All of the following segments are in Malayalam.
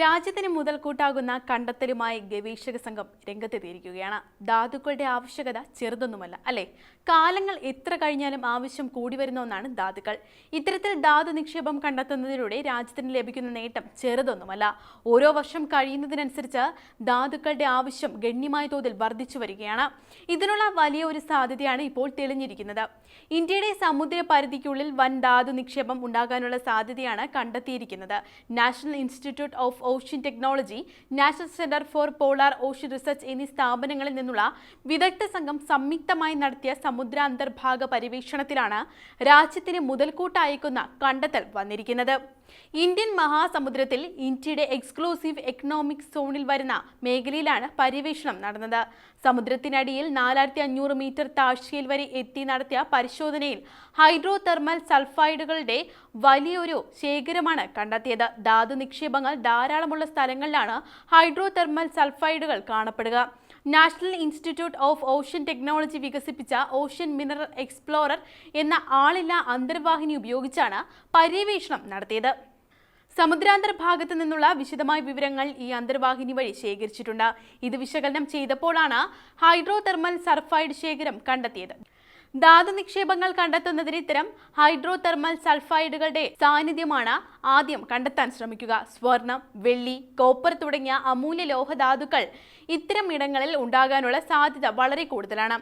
രാജ്യത്തിന് മുതൽക്കൂട്ടാകുന്ന കണ്ടെത്തലുമായി ഗവേഷക സംഘം രംഗത്തെത്തിയിരിക്കുകയാണ്. ധാതുക്കളുടെ ആവശ്യകത ചെറുതൊന്നുമല്ല അല്ലെ? കാലങ്ങൾ എത്ര കഴിഞ്ഞാലും ആവശ്യം കൂടി വരുന്ന ഒന്നാണ് ധാതുക്കൾ. ഇത്തരത്തിൽ ധാതു നിക്ഷേപം കണ്ടെത്തുന്നതിലൂടെ രാജ്യത്തിന് ലഭിക്കുന്ന നേട്ടം ചെറുതൊന്നുമല്ല. ഓരോ വർഷം കഴിയുന്നതിനനുസരിച്ച് ധാതുക്കളുടെ ആവശ്യം ഗണ്യമായ തോതിൽ വർദ്ധിച്ചു വരികയാണ്. ഇതിനുള്ള വലിയ ഒരു സാധ്യതയാണ് ഇപ്പോൾ തെളിഞ്ഞിരിക്കുന്നത്. ഇന്ത്യയുടെ സമുദ്ര പരിധിക്കുള്ളിൽ വൻ ധാതു നിക്ഷേപം ഉണ്ടാകാനുള്ള സാധ്യതയാണ് കണ്ടെത്തിയിരിക്കുന്നത്. National institute of ocean technology national centre for polar ocean research എന്നീ സ്ഥാപനങ്ങളിൽ നിന്നുള്ള വിദഗ്ധ സംഘം സംയുക്തമായി നടത്തിയ സമുദ്ര അന്തർഭാഗ പര്യവേഷണത്തിലാണ് രാജ്യത്തിന് മുതൽക്കൂട്ടായേക്കുന്ന കണ്ടെത്തൽ വന്നിരിക്കുന്നത്. ഇന്ത്യൻ മഹാസമുദ്രത്തിൽ ഇന്ത്യയുടെ എക്സ്ക്ലൂസീവ് എക്കണോമിക് സോണിൽ വരുന്ന മേഖലയിലാണ് പര്യവേഷണം നടന്നത്. സമുദ്രത്തിനടിയിൽ നാലായിരത്തി അഞ്ഞൂറ് മീറ്റർ താഴ്ചയിൽ വരെ എത്തി നടത്തിയ പരിശോധനയിൽ ഹൈഡ്രോ തെർമൽ സൾഫൈഡുകളുടെ വലിയൊരു ശേഖരമാണ് കണ്ടെത്തിയത്. ധാതു നിക്ഷേപങ്ങൾ ധാരാളമുള്ള സ്ഥലങ്ങളിലാണ് ഹൈഡ്രോ തെർമൽ സൾഫൈഡുകൾ കാണപ്പെടുക. National institute of ocean technology വികസിപ്പിച്ച ഓഷ്യൻ മിനറൽ എക്സ്പ്ലോറർ എന്ന ആളില്ലാ അന്തർവാഹിനി ഉപയോഗിച്ചാണ് പര്യവേഷണം നടത്തിയത്. സമുദ്രാന്തർ ഭാഗത്ത് നിന്നുള്ള വിശദമായ വിവരങ്ങൾ ഈ അന്തർവാഹിനി വഴി ശേഖരിച്ചിട്ടുണ്ട്. ഇത് വിശകലനം ചെയ്തപ്പോഴാണ് ഹൈഡ്രോ തെർമൽ സർഫൈഡ് ശേഖരം കണ്ടെത്തിയത്. ധാതു നിക്ഷേപങ്ങൾ കണ്ടെത്തുന്നതിന് ഇത്തരം ഹൈഡ്രോ തെർമൽ സൾഫൈഡുകളുടെ സാന്നിധ്യമാണ് ആദ്യം കണ്ടെത്താൻ ശ്രമിക്കുക. സ്വർണം വെള്ളി കോപ്പർ തുടങ്ങിയ അമൂല്യ ലോഹധാതുക്കൾ ഇത്തരം ഇടങ്ങളിൽ ഉണ്ടാകാനുള്ള സാധ്യത വളരെ കൂടുതലാണ്.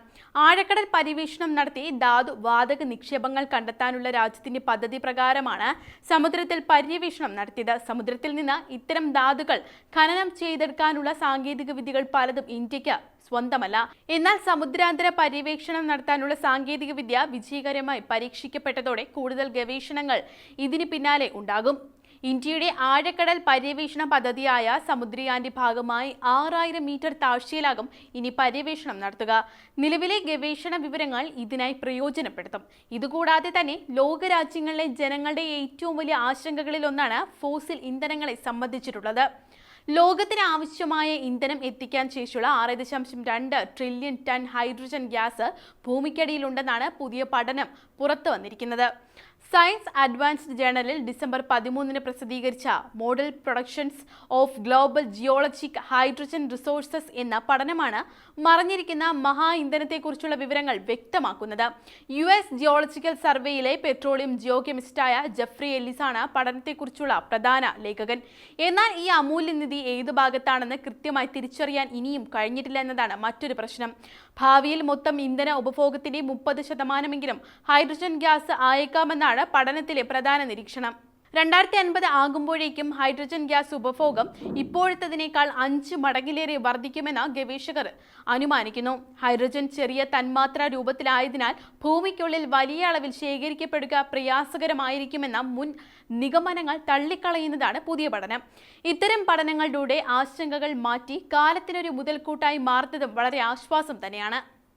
ആഴക്കടൽ പരിവേഷണം നടത്തി ധാതു വാതക നിക്ഷേപങ്ങൾ കണ്ടെത്താനുള്ള രാജ്യത്തിന്റെ പദ്ധതി പ്രകാരമാണ് സമുദ്രത്തിൽ പര്യവേഷണം നടത്തിയത്. സമുദ്രത്തിൽ നിന്ന് ഇത്തരം ധാതുക്കൾ ഖനനം ചെയ്തെടുക്കാനുള്ള സാങ്കേതിക വിദ്യകൾ പലതും ഇന്ത്യയ്ക്ക് സ്വന്തമല്ല. എന്നാൽ സമുദ്രാന്തര പര്യവേക്ഷണം നടത്താനുള്ള സാങ്കേതിക വിദ്യ വിജയകരമായി പരീക്ഷിക്കപ്പെട്ടതോടെ കൂടുതൽ ഗവേഷണങ്ങൾ ഇതിന് പിന്നാലെ ഉണ്ടാകും. ഇന്ത്യയുടെ ആഴക്കടൽ പര്യവേഷണ പദ്ധതിയായ സമുദ്രയാന്റെ ഭാഗമായി ആറായിരം മീറ്റർ താഴ്ചയിലാകും ഇനി പര്യവേഷണം നടത്തുക. നിലവിലെ ഗവേഷണ വിവരങ്ങൾ ഇതിനായി പ്രയോജനപ്പെടുത്തും. ഇതുകൂടാതെ തന്നെ ലോകരാജ്യങ്ങളിലെ ജനങ്ങളുടെ ഏറ്റവും വലിയ ആശങ്കകളിൽ ഒന്നാണ് ഫോസിൽ ഇന്ധനങ്ങളെ സംബന്ധിച്ചിട്ടുള്ളത്. ലോകത്തിന് ആവശ്യമായ ഇന്ധനം എത്തിക്കാൻ ശേഷിയുള്ള ആറ് ദശാംശം രണ്ട് ട്രില്യൺ ടൺ ഹൈഡ്രജൻ ഗ്യാസ് ഭൂമിക്കടിയിലുണ്ടെന്നാണ് പുതിയ പഠനം പുറത്തു വന്നിരിക്കുന്നത്. സയൻസ് അഡ്വാൻസ്ഡ് ജേണലിൽ ഡിസംബർ പതിമൂന്നിന് പ്രസിദ്ധീകരിച്ച model productions of global geologic hydrogen resources എന്ന പഠനമാണ് മറഞ്ഞിരിക്കുന്ന മഹാ ഇന്ധനത്തെക്കുറിച്ചുള്ള വിവരങ്ങൾ വ്യക്തമാക്കുന്നത്. യു എസ് ജിയോളജിക്കൽ സർവേയിലെ പെട്രോളിയം ജിയോകെമിസ്റ്റായ ജഫ്രി എല്ലിസാണ് പഠനത്തെക്കുറിച്ചുള്ള പ്രധാന ലേഖകൻ. എന്നാൽ ഈ അമൂല്യനിധി ഏതു ഭാഗത്താണെന്ന് കൃത്യമായി തിരിച്ചറിയാൻ ഇനിയും കഴിഞ്ഞിട്ടില്ല എന്നതാണ് മറ്റൊരു പ്രശ്നം. ഭാവിയിൽ മൊത്തം ഇന്ധന ഉപഭോഗത്തിന്റെ മുപ്പത് ശതമാനമെങ്കിലും ഹൈഡ്രജൻ ഗ്യാസ് ആയേക്കാമെന്നാണ് പഠനത്തിലെ പ്രധാന നിരീക്ഷണം. രണ്ടായിരത്തി അൻപത് ആകുമ്പോഴേക്കും ഹൈഡ്രജൻ ഗ്യാസ് ഉപഭോഗം ഇപ്പോഴത്തതിനേക്കാൾ അഞ്ച് മടങ്ങിലേറെ വർദ്ധിക്കുമെന്ന് ഗവേഷകർ അനുമാനിക്കുന്നു. ഹൈഡ്രജൻ ചെറിയ തന്മാത്ര രൂപത്തിലായതിനാൽ ഭൂമിക്കുള്ളിൽ വലിയ അളവിൽ ശേഖരിക്കപ്പെടുക പ്രയാസകരമായിരിക്കുമെന്ന മുൻ നിഗമനങ്ങൾ തള്ളിക്കളയുന്നതാണ് പുതിയ പഠനം. ഇത്തരം പഠനങ്ങളിലൂടെ ആശങ്കകൾ മാറ്റി കാലത്തിനൊരു മുതൽക്കൂട്ടായി മാറുന്നതും വളരെ ആശ്വാസം തന്നെയാണ്.